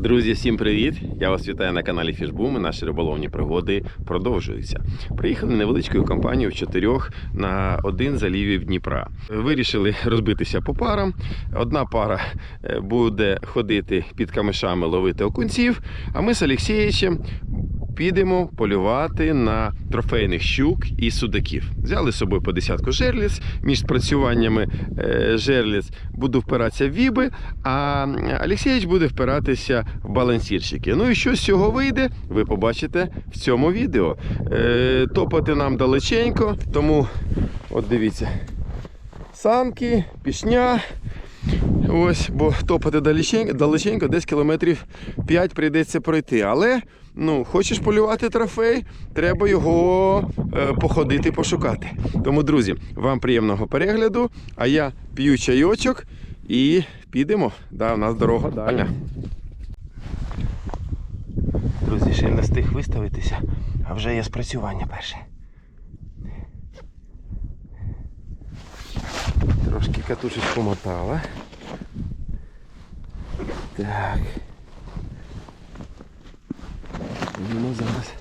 Друзі, всім привіт! Я вас вітаю на каналі Фішбум. і Наші риболовні пригоди продовжуються. Приїхали невеличкою компанією в чотирьох на один залівів Дніпра. Вирішили розбитися по парам. Одна пара е, буде ходити під камешами ловити окунців, а ми з Олексієчем підемо полювати на трофейних щук і судаків. Взяли з собою по десятку жерліц. Між спрацюваннями е, жерліц буду впиратися в віби, а Олексійович буде впиратися в балансірщики. Ну і що з цього вийде, ви побачите в цьому відео. Е, Топати нам далеченько, тому от дивіться. Санки, пішня. Ось, бо топати далеченько, далеченько, десь кілометрів 5 прийдеться пройти. Але ну, хочеш полювати трофей, треба його е, походити, пошукати. Тому, друзі, вам приємного перегляду, а я п'ю чайочок і підемо. Да, у нас дорога дальня. Друзі, ще не встиг виставитися, а вже є спрацювання перше. Трошки катушечку мотала. Так. Будемо зараз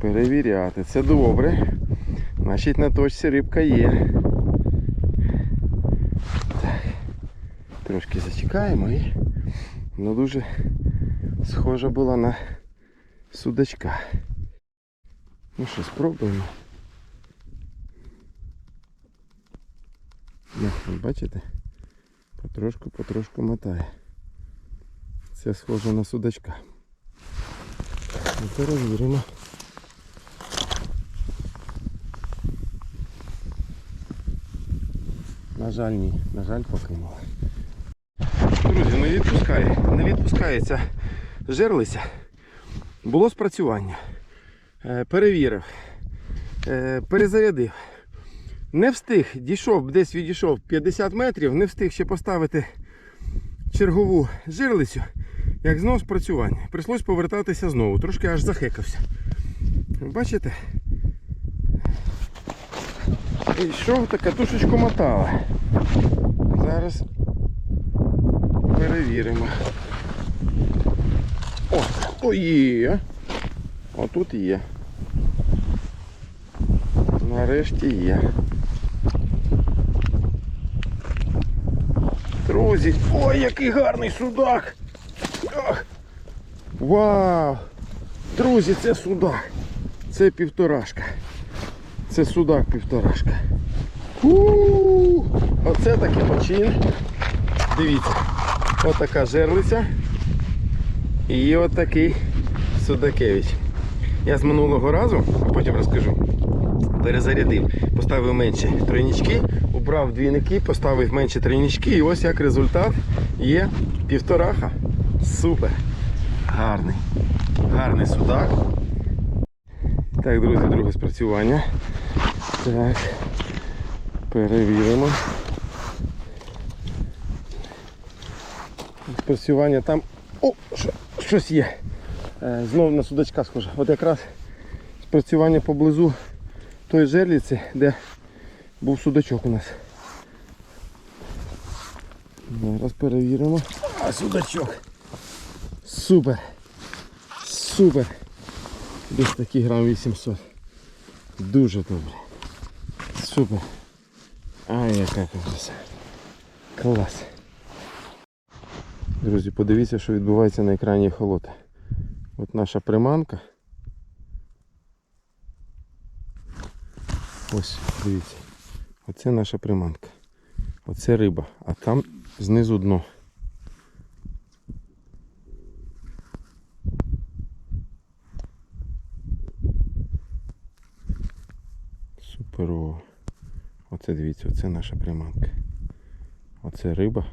перевіряти. Це добре. Значить на точці рибка є. Так. Трошки зачекаємо і ну дуже схожа була на судачка. Ну що, спробуємо. Ну, бачите? Потрошку, потрошку мотає. Це схоже на судачка. Ну, перевіримо. На жаль, ні. На жаль, покинула. Друзі, не відпускає. Не відпускається. Жерлися. Було спрацювання. Е, Перевірив. Е, Перезарядив. Не встиг, дійшов, десь відійшов 50 метрів, не встиг ще поставити чергову жерлицю, як знов спрацювання. Прийшлось повертатися знову, трошки аж захекався. Бачите? І що така тушечку мотала. Зараз перевіримо. О, о є. Отут є. Нарешті є. Друзі, ой, який гарний судак! Вау! Друзі, це судак. Це півторашка. Це судак півторашка. у Оце такий почин. Дивіться, отака жерлиця і отакий судакевич. Я з минулого разу, а потім розкажу перезарядив. Поставив менші тройнички, убрав двійники, поставив менші тройнички і ось як результат є півтораха. Супер. Гарний. Гарний судак. Так, друзі, друге спрацювання. Так. Перевіримо. Спрацювання там... О, що- щось є. Е, Знову на судачка схоже. От якраз спрацювання поблизу той жерліці, де був судачок у нас. Зараз перевіримо. А судачок. Супер. Супер. Десь такий грам 800. Дуже добре. Супер. Ай, яка краса. Клас. Друзі, подивіться, що відбувається на екрані холота. От наша приманка. Ось, дивіться. Оце наша приманка. Оце риба, а там знизу дно. Суперово. Оце дивіться, оце наша приманка. Оце риба,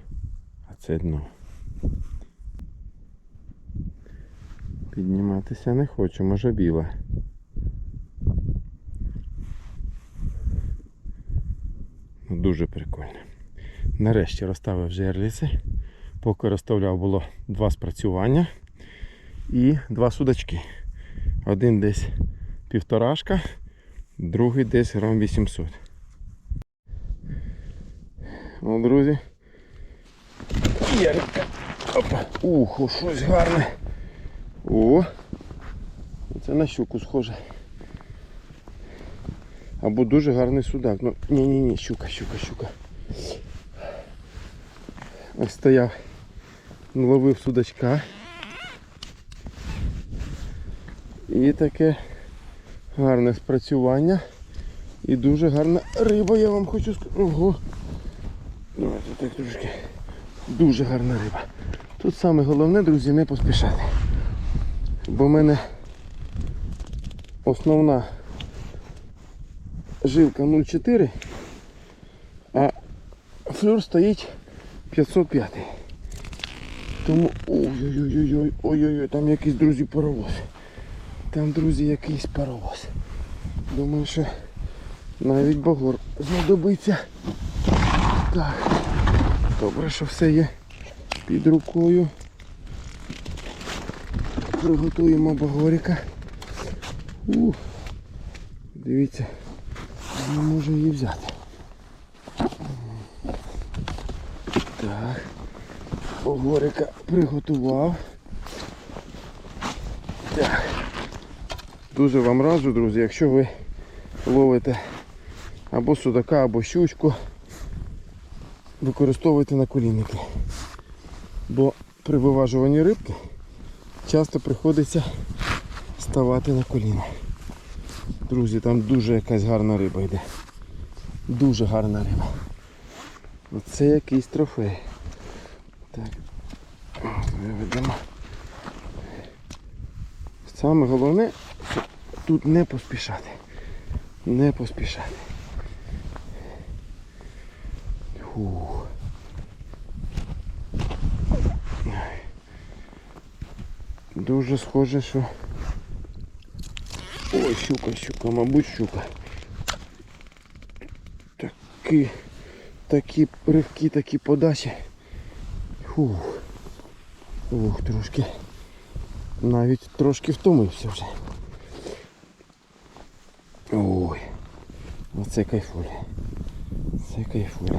а це дно. Підніматися не хочу, може біла. Дуже прикольно. Нарешті розставив жерліці. Поки розставляв було два спрацювання і два судачки. Один десь півторашка, другий десь грам 800. Ну, друзі. Є. Опа. Ух, щось гарне. О! Це на щуку схоже. Або дуже гарний судак. Ну, ні-ні-ні, щука, щука, щука. Ось стояв, ловив судачка. І таке гарне спрацювання. І дуже гарна риба, я вам хочу сказати. Ого. Давайте так трошки. Дуже гарна риба. Тут саме головне, друзі, не поспішати. Бо в мене основна жилка 0,4, а флюр стоїть 505. Тому ой-ой-ой, ой-ой-ой, там якийсь, друзі, паровоз. Там, друзі, якийсь паровоз. Думаю, що навіть багор знадобиться. Так. Добре, що все є під рукою. Приготуємо багоріка. Ух. Дивіться, не можу її взяти. Так. Багоріка приготував. Так. Дуже вам раджу, друзі, якщо ви ловите або судака, або щучку, використовуйте наколінники. Бо при виважуванні рибки часто приходиться ставати на коліна. Друзі, там дуже якась гарна риба йде. Дуже гарна риба. Оце якийсь трофей. Так. Виведемо. Саме головне, тут не поспішати. Не поспішати. Фух. Дуже схоже, що... Ой, щука, щука, мабуть, щука. Такі, такі ривки, такі подачі. Фух. Ух, трошки. Навіть трошки втомився вже. Ой. Оце кайфулі. Це кайфулі.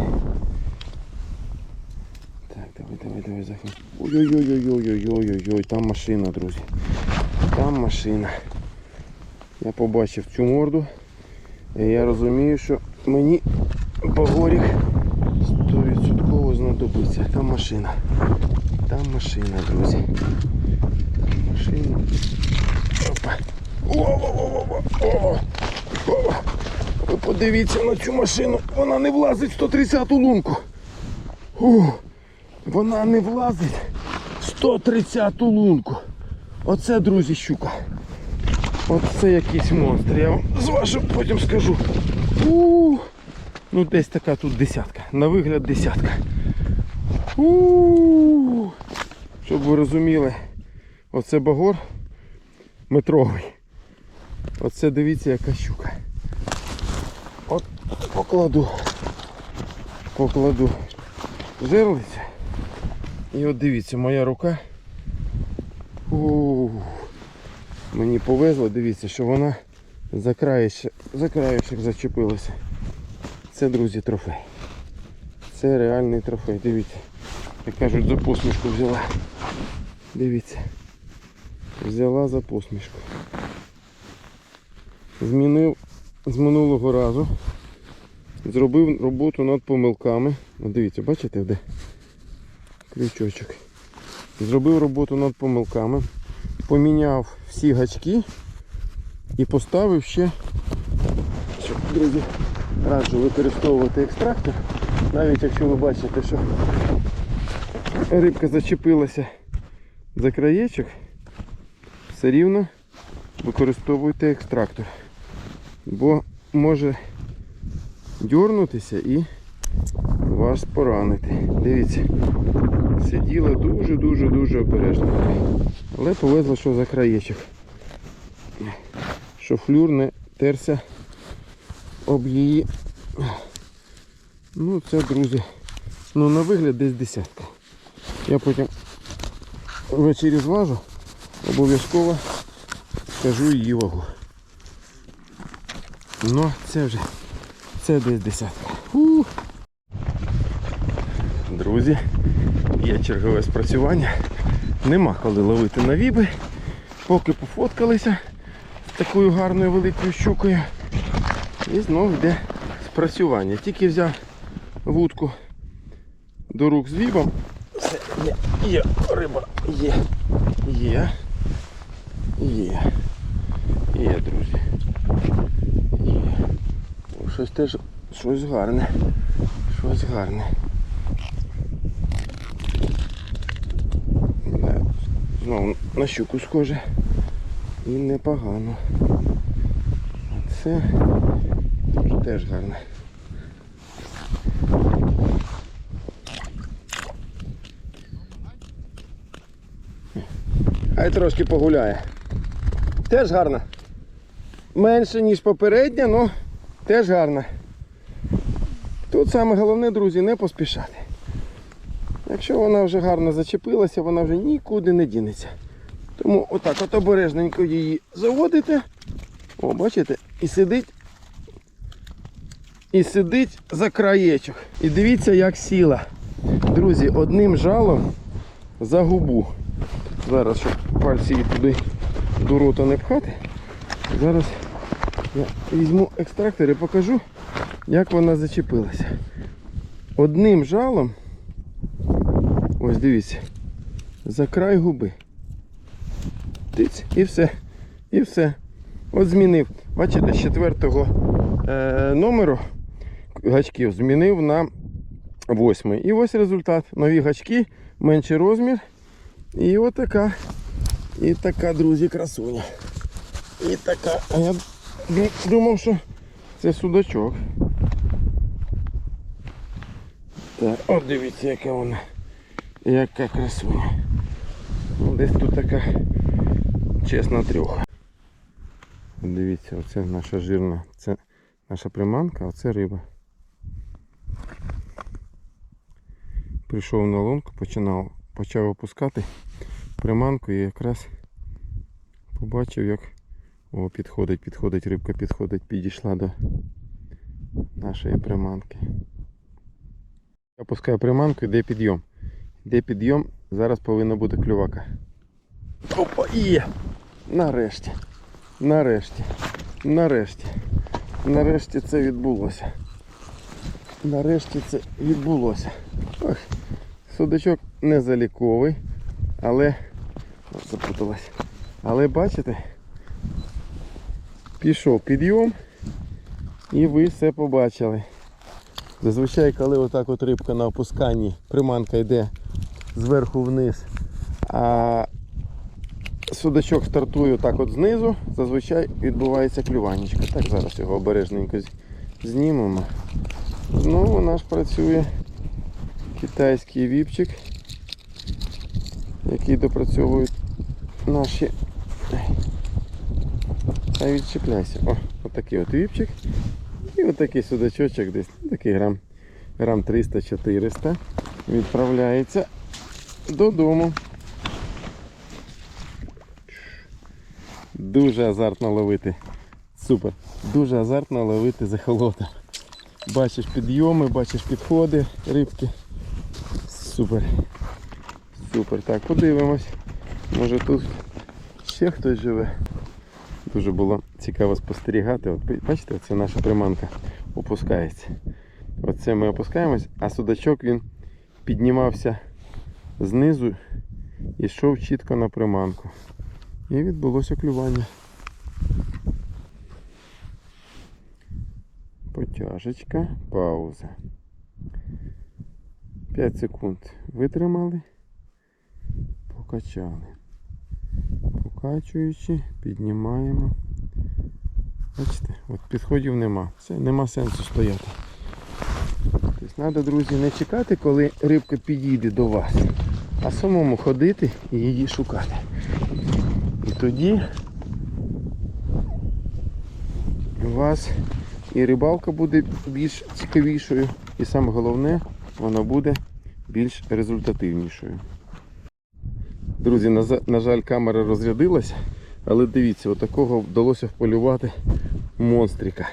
Так, давай, давай, давай захід. Ой-ой-ой-ой-ой-ой-ой-ой, там машина, друзі. Там машина. Я побачив цю морду. І я розумію, що мені багорік 100% знадобиться. Там машина. Там машина, друзі. Там машина. Опа. О-о-о-о-о! Ви подивіться на цю машину. Вона не влазить в 130 лунку. Ух. Вона не влазить в 130 лунку. Оце, друзі, щука. Оце якийсь монстр. Я вам з вашим потім скажу. У, ну десь така тут десятка. На вигляд десятка. У, щоб ви розуміли, оце багор метровий. Оце дивіться яка щука. От покладу. Покладу жерлицю. І от дивіться, моя рука. Ух. Мені повезло, дивіться, що вона за краєчок, за краєчок зачепилася. Це, друзі, трофей. Це реальний трофей. Дивіться. Як кажуть, за посмішку взяла. Дивіться. Взяла за посмішку. Змінив з минулого разу. Зробив роботу над помилками. От дивіться, бачите де? Крючочок. Зробив роботу над помилками. Поміняв всі гачки і поставив ще, щоб, друзі, раджу використовувати екстрактор. Навіть якщо ви бачите, що рибка зачепилася за краєчок, все рівно використовуйте екстрактор. Бо може дьорнутися і вас поранити. Дивіться, сиділа дуже-дуже-дуже обережно. Але повезло, що за краєчок. Що флюр не терся об її. Ну це, друзі, ну на вигляд десь десятка. Я потім ввечері зважу, обов'язково скажу її вагу. Ну, це вже це десь десятка. Ух. Друзі, Є чергове спрацювання. Нема коли ловити на віби. Поки пофоткалися з такою гарною великою щукою. І знову йде спрацювання. Тільки взяв вудку до рук з вібом. Все, є, є, риба, є, є, є, є, друзі. Є. Щось теж, щось гарне. Щось гарне. Да, Знову на щуку схоже. І непогано. А це теж, гарне. Хай трошки погуляє. Теж гарно. Менше, ніж попередня, але теж гарно. Тут саме головне, друзі, не поспішати. Якщо вона вже гарно зачепилася, вона вже нікуди не дінеться. Тому отак от обережненько її заводите. О, бачите? І сидить. І сидить за краєчок. І дивіться, як сіла. Друзі, одним жалом за губу. Зараз, щоб пальці її туди до рота не пхати. Зараз я візьму екстрактор і покажу, як вона зачепилася. Одним жалом, ось дивіться, за край губи. Тиць, і все. І все. От змінив. Бачите, з четвертого е, номеру гачків змінив на восьмий. І ось результат. Нові гачки, менший розмір. І отака. І така, друзі, красуня. І така. А я думав, що це судачок. Так, от дивіться, яка вона. Яка красуня. Ну, десь тут така чесна трьоха. Дивіться, оце наша жирна, це наша приманка, а це риба. Прийшов на лунку, починав, почав опускати приманку і якраз побачив, як о, підходить, підходить, рибка підходить, підійшла до нашої приманки. Опускаю приманку, йде підйом. Йде підйом, зараз повинна бути клювака. Опа, є! Нарешті. Нарешті. Нарешті. Нарешті це відбулося. Нарешті це відбулося. Ох, судачок не заліковий, але запуталась. Але бачите, пішов підйом і ви все побачили. Зазвичай, коли отак от рибка на опусканні, приманка йде зверху вниз, а судачок стартує так от знизу, зазвичай відбувається клюванечка. Так, зараз його обережненько знімемо. Знову наш працює китайський віпчик, який допрацьовують наші. Та відчіпляйся. О, отакий от віпчик. І отакий судачочок десь. Такий грам, грам 300-400. Відправляється додому. Дуже азартно ловити. Супер. Дуже азартно ловити захолота. Бачиш підйоми, бачиш підходи рибки. Супер. Супер. Так, подивимось. Може тут ще хтось живе. Дуже було цікаво спостерігати. От бачите, це наша приманка опускається. Оце ми опускаємось, а судачок він піднімався знизу йшов чітко на приманку. І відбулося клювання. Потяжечка, пауза. 5 секунд витримали, покачали. Покачуючи, піднімаємо. Бачите, от підходів нема. Все, нема сенсу стояти. Треба, друзі, не чекати, коли рибка підійде до вас, а самому ходити і її шукати. І тоді у вас і рибалка буде більш цікавішою, і саме головне, вона буде більш результативнішою. Друзі, на, жаль, камера розрядилась, але дивіться, отакого вдалося вполювати монстрика.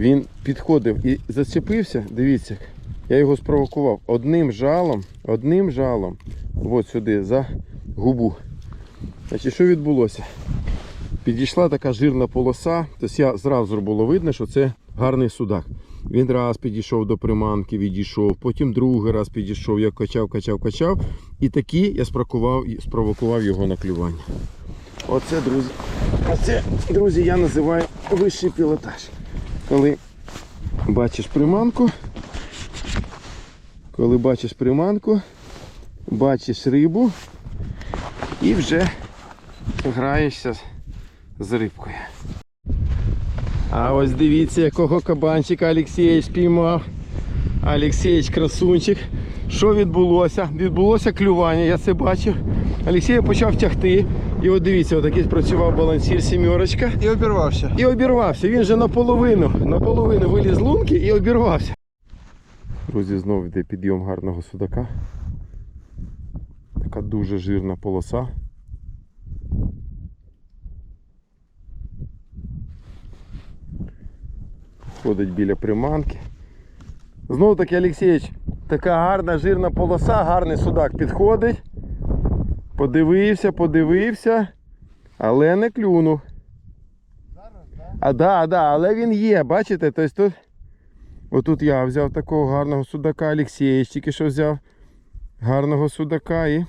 Він підходив і зачепився, дивіться, Я його спровокував одним жалом, одним жалом, от сюди, за губу. Значить, що відбулося? Підійшла така жирна полоса, тобто я зразу було видно, що це гарний судак. Він раз підійшов до приманки, відійшов, потім другий раз підійшов, я качав, качав, качав. І такі я спровокував, його на клювання. Оце, друзі, оце, друзі, я називаю вищий пілотаж. Коли бачиш приманку, коли бачиш приманку, бачиш рибу і вже граєшся з- рибкою. А ось дивіться, якого кабанчика Олексійович спіймав. Олексійович красунчик. Що відбулося? Відбулося клювання, я це бачив. Олексій почав тягти. І от дивіться, отакий спрацював балансір сімерочка. І обірвався. І обірвався. Він же наполовину, наполовину виліз з лунки і обірвався. Друзі, знову йде підйом гарного судака. Така дуже жирна полоса. Ходить біля приманки. Знову таки, Олексійович, така гарна жирна полоса, гарний судак підходить. Подивився, подивився, але не клюнув. А да, да, але він є, бачите? Тобто тут. Отут я взяв такого гарного судака, Олексій тільки що взяв гарного судака і.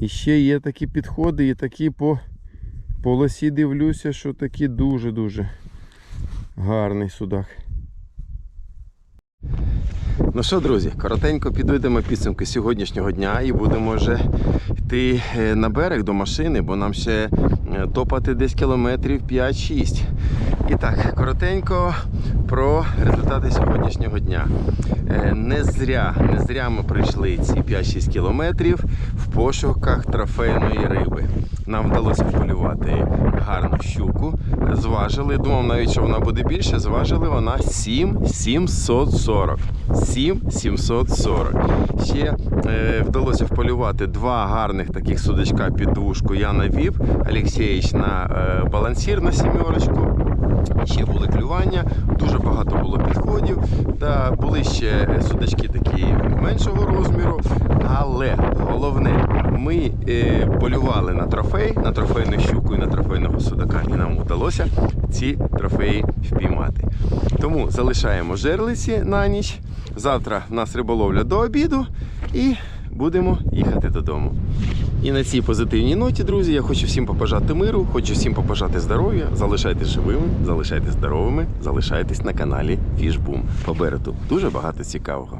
І ще є такі підходи, і такі по полосі дивлюся, що такі дуже-дуже гарний судак. Ну що, друзі, коротенько підведемо підсумки сьогоднішнього дня і будемо вже йти е, на берег до машини, бо нам ще е, топати десь кілометрів 5-6. І так, коротенько про результати сьогоднішнього дня. Е, Не зря, не зря ми прийшли ці 5-6 кілометрів в пошуках трофейної риби. Нам вдалося вполювати гарну щуку. Зважили, думав навіть, що вона буде більше. Зважили вона 7 740. 740. Ще е, вдалося вполювати два гарних таких судачка під двушку. Я навів, Олексійович на е, балансір на сімерочку. Ще були клювання, дуже багато було підходів. Та були ще судачки такі меншого розміру. Але головне, ми е, полювали на трофей, на трофейну щуку і на трофейного судака. І нам вдалося ці трофеї впіймати. Тому залишаємо жерлиці на ніч. Завтра в нас риболовля до обіду і будемо їхати додому. І на цій позитивній ноті, друзі, я хочу всім побажати миру, хочу всім побажати здоров'я. Залишайтесь живими, залишайтесь здоровими, залишайтесь на каналі Фішбум. Попереду дуже багато цікавого.